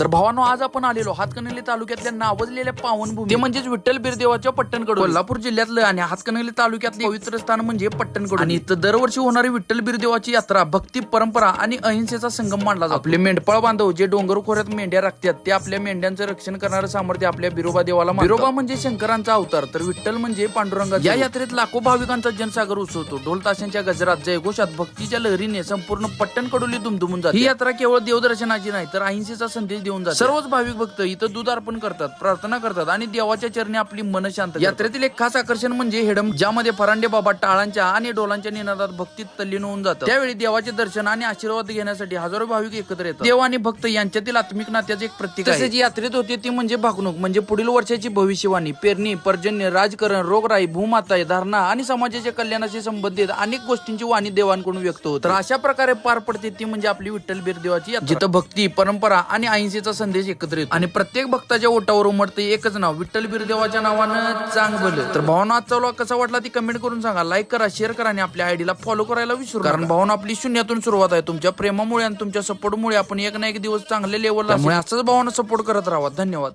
तर भावानो आज आपण आलेलो हातकणंगले तालुक्यातल्या नावजलेल्या पावनभूमी. ते म्हणजेच विठ्ठल बिरदेवाच्या पट्टणकडून. कोल्हापूर जिल्ह्यातलं आणि हातकणंगले तालुक्यातले पवित्र स्थान म्हणजे पट्टणकडून. आणि इथं दरवर्षी होणारी विठ्ठल बिरदेवाची यात्रा भक्ती परंपरा आणि अहिंसेचा संगम मानला जातो. आपले मेंढपाळ बांधव जे डोंगर खोऱ्यात मेंढ्या राखतात ते आपल्या मेंढ्यांचं रक्षण करणारं सामर्थ्य आपल्या बिरोबा देवाला. बिरोबा म्हणजे शंकरांचा अवतार तर विठ्ठल म्हणजे पांडुरंगा या यात्रेत लाखो भाविकांचा जनसागर उसळतो. ढोल ताशांच्या गजरात जयघोषात भक्तीच्या लहरीने संपूर्ण पट्टण कडोली दुमदुमून जाते. ही यात्रा केवळ देवदर्शनाची नाही तर अहिंसेचा संदेश देऊन जाते सर्वच भाविक भक्त इथं दूध अर्पण करतात प्रार्थना करतात आणि देवाच्या चरणी आपली मन शांत. यात्रेतील एक खास आकर्षण म्हणजे हेडम ज्यामध्ये फरांडे बाबा टाळांच्या आणि डोलांच्या निनादात भक्तीत तल्लीन होऊन जातात त्यावेळी देवाचे दर्शन आणि आशीर्वाद घेण्यासाठी हजारो भाविक एकत्र येतात देव आणि भक्त यांच्यातील आत्मिक नात्याचे एक प्रतीक आहे. तसेच जी यात्रेत होते ती म्हणजे भागणूक म्हणजे पुढील वर्षाची भविष्यवाणी पेरणी पर्जन्य राजकारण रोगराई भूमाता धारणा आणि समाजाच्या कल्याणाशी संबंधित अनेक गोष्टींची वाणी देवांकडून व्यक्त होत तर अशा प्रकारे पार पडते ती म्हणजे आपली विठ्ठल बिरदेवाची. जिथं भक्ती परंपरा आणि अहिंसेचा संदेश एकत्र येतो. आणि प्रत्येक भक्ताच्या ओटावर उमटते एकच नाव विठ्ठल बिरदेवाच्या नावानं चांग भलं तर भावना आजचा vlog कसा वाटला ती कमेंट करून सांगा. लाईक करा शेअर करा आणि आपल्या आयडीला फॉलो करायला विसरू. कारण भावना आपली शून्यातून सुरुवात आहे. तुमच्या प्रेमामुळे आणि तुमच्या सपोर्टमुळे आपण एक ना एक दिवस चांगले लेवलला असंच भावना सपोर्ट करत राहा धन्यवाद.